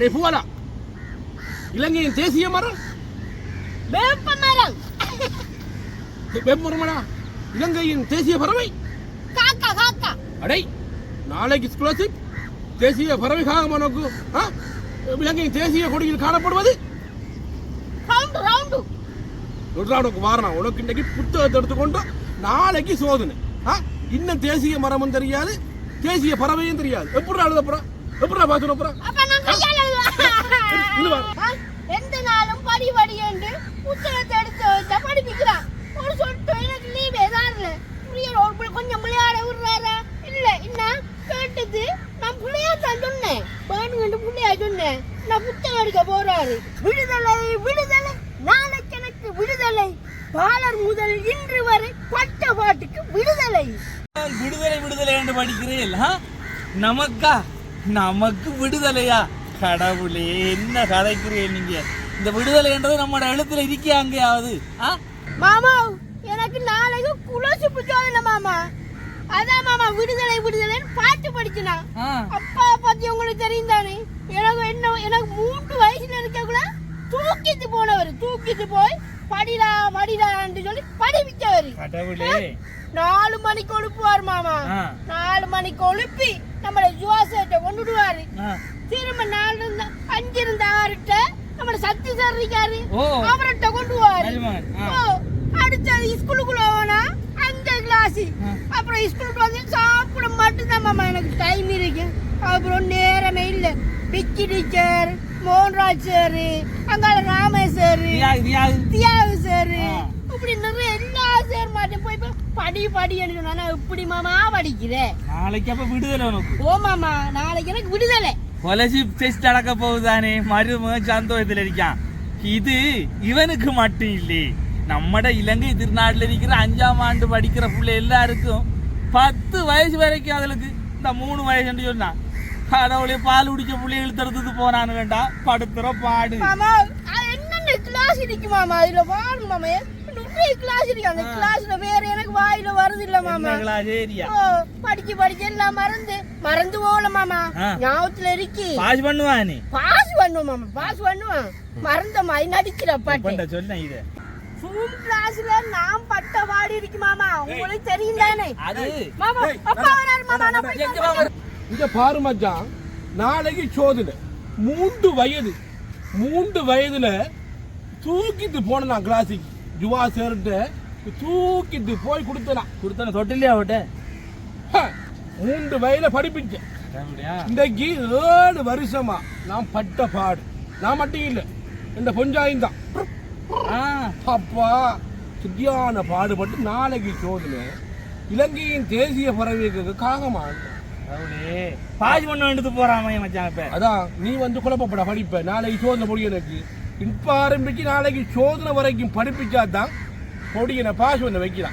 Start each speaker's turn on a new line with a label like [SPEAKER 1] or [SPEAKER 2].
[SPEAKER 1] டேய் பூவாலா இலங்கையின் தேசிய மரம்?
[SPEAKER 2] வேப்ப மரம்.
[SPEAKER 1] வெம்மரமடா இலங்கையின் தேசிய பறவை?
[SPEAKER 2] காக்கா காக்கா.
[SPEAKER 1] அடை நாளைக்கு ஸ்காலர்ஷிப் தேசிய பறவை காகமானோக்கு ஆ? இலங்கையின் தேசிய கொடியில் காணப்படுவது?
[SPEAKER 2] ரவுண்டு ரவுண்டு
[SPEAKER 1] சொல்றா உனக்கு வாரணம் உனக்கு இன்னைக்கு புத்தகத்தை எடுத்துக்கொண்டு நாளைக்கு சோதனை. ஆ? இன்னும் தேசிய மரமும் தெரியாது தேசிய பறவையும் தெரியாது. எப்படி அழுத போறா? எப்படி பார்த்து போறா
[SPEAKER 2] அப்ப நான் கையால
[SPEAKER 1] இங்க வா.
[SPEAKER 2] ஆ, எந்த நாளும் படி படி என்று புத்தகத்தை எடுத்து வச்சா படிப்பிக்கிறான். ஒரு சொட்டு எனக்கு லீவ் ஏதாவது புரியல ஒரு கொஞ்சம் விளையாட விடுறாரா? இல்ல. என்ன? கேட்டது நான் பிள்ளையா தான் சொன்னேன். வேணுங்கன்னு பிள்ளையா சொன்னேன். நான் புத்தகம் எடுக்க போறாரு. விடுதலை விடுதலை. நாளைக்கு எனக்கு விடுதலை. பாலர் முதல் இன்று வரை பட்ட பாட்டுக்கு விடுதலை.
[SPEAKER 3] விடுதலை விடுதலை என்று படிக்கிறேன்? நமக்கா? நமக்கு விடுதலையா? கடவுளே என்ன கதைக்கிறீர்கள் நீங்க? இந்த விடுதலை என்றது நம்ம எழுத்துல இருக்கியா அங்கேயாவது?
[SPEAKER 2] மாமா எனக்கு நாளைக்கு குலசு பிடிக்காது மாமா. அதான் மாமா விடுதலை விடுதலைன்னு பாட்டு படிச்சனா. அப்பா பத்தி உங்களுக்கு தெரியும் தானே எனக்கு என்ன எனக்கு மூன்று வயசுல இருக்கக்குள்ள தூக்கிட்டு போனவர் தூக்கிட்டு போய் படிடா படிடான்னு சொல்லி படிப்பிச்சவர்.
[SPEAKER 3] கடவுளே.
[SPEAKER 2] நாலு மணிக்கு ஒழுப்புவார் மாமா. நாலு மணிக்கு ஒழுப்பி நம்மள ஜுவாசேட்ட கொண்டுடுவாரு.
[SPEAKER 3] ஓ.
[SPEAKER 2] அவர்கிட்ட கொண்டு வாரு அடுத்தது ஸ்கூலுக்குள்ள போனா அங்க கிளாஸ். அப்புறம் ஸ்கூலுக்கு வந்து சாப்பிட மட்டும்தான் மாமா எனக்கு டைம் இருக்கு. அப்புறம் நேரமே இல்ல. பிச்சி டீச்சர் மோகன்ராஜ் சார் அங்கால ராமேஷ் சார்
[SPEAKER 3] தியாகு,
[SPEAKER 2] சார். இப்படி நிறைய எல்லா சார் மாட்டும் போய் போய் படி படி சொன்னா இப்படி மாமா படிக்கிறேன்
[SPEAKER 3] நாளைக்கு அப்ப விடுதலை உனக்கு.
[SPEAKER 2] ஓ மாமா நாளைக்கு எனக்கு விடுதலை.
[SPEAKER 3] கொலர்ஷிப் டெஸ்ட் நடக்க போகுதானே? மருமக சந்தோஷத்துல இருக்கான். இது இவனுக்கு மட்டும் இல்லை. நம்மட இலங்கை திருநாட்டில் இருக்கிற அஞ்சாம் ஆண்டு படிக்கிற பிள்ளை எல்லாருக்கும் பத்து வயசு வரைக்கும் அதுக்கு இந்த மூணு வயசுன்னு சொன்னான் கடவுளே பால் குடிக்க பிள்ளை இழுத்தெடுத்துட்டு போனான்னு வேண்டாம் படுத்துற பாடு.
[SPEAKER 2] மாமா அது என்னென்ன கிளாஸ் இருக்கு மாமா அதுல பாருங்க மாமா நிறைய கிளாஸ் இருக்கு. அந்த கிளாஸ்ல வேற எனக்கு வாயில வருது இல்ல மாமா. படிச்சு படிச்சு எல்லாம் மறந்து மறந்து போகல மாமா. ஞாபகத்துல இருக்கு.
[SPEAKER 3] பாஸ் பண்ணுவானே
[SPEAKER 2] பாஸ் பண்ணுவோம் மாமா. பாஸ் பண்ணுவான் மறந்த மாதிரி நடிக்கிற பாட்டு.
[SPEAKER 3] சொன்னேன் இதை.
[SPEAKER 2] ஜூம் கிளாஸ்ல நான் பட்ட பாடி இருக்கு மாமா. உங்களுக்கு தெரியும் தானே
[SPEAKER 3] அது.
[SPEAKER 2] மாமா அப்பா வராரு மாமா. நான்?
[SPEAKER 1] இங்க பாரு மச்சான். நாளைக்கு சோதனை மூன்று வயது. மூன்று வயதுல தூக்கிட்டு போனா கிளாஸுக்கு ஜுவா சேர்ட்டு தூக்கிட்டு போய் கொடுத்தனான்
[SPEAKER 3] கொடுத்தன தொட்டிலையா அவட்ட
[SPEAKER 1] மூன்று வயதுல படிப்பிச்சேன் இன்றைக்கு ஏழு வருஷமா நான் பட்ட பாடு. நான் மட்டும் இல்லை இந்த பொஞ்சாயும் தான். அப்பா சுத்தியான பாடுபட்டு நாளைக்கு சோதனை இலங்கையின் தேசிய பறவைகளுக்கு காகமான
[SPEAKER 3] பாஸ் பண்ண வேண்டியது மச்சான் இப்ப.
[SPEAKER 1] அதான் நீ வந்து குழப்பப்பட படிப்ப. நாளைக்கு சோதனை முடியும் எனக்கு. இப்போ ஆரம்பிச்சு நாளைக்கு சோதனை வரைக்கும் படிப்பிச்சா தான் பொடியனை பாஸ் பண்ண வைக்கிறான்.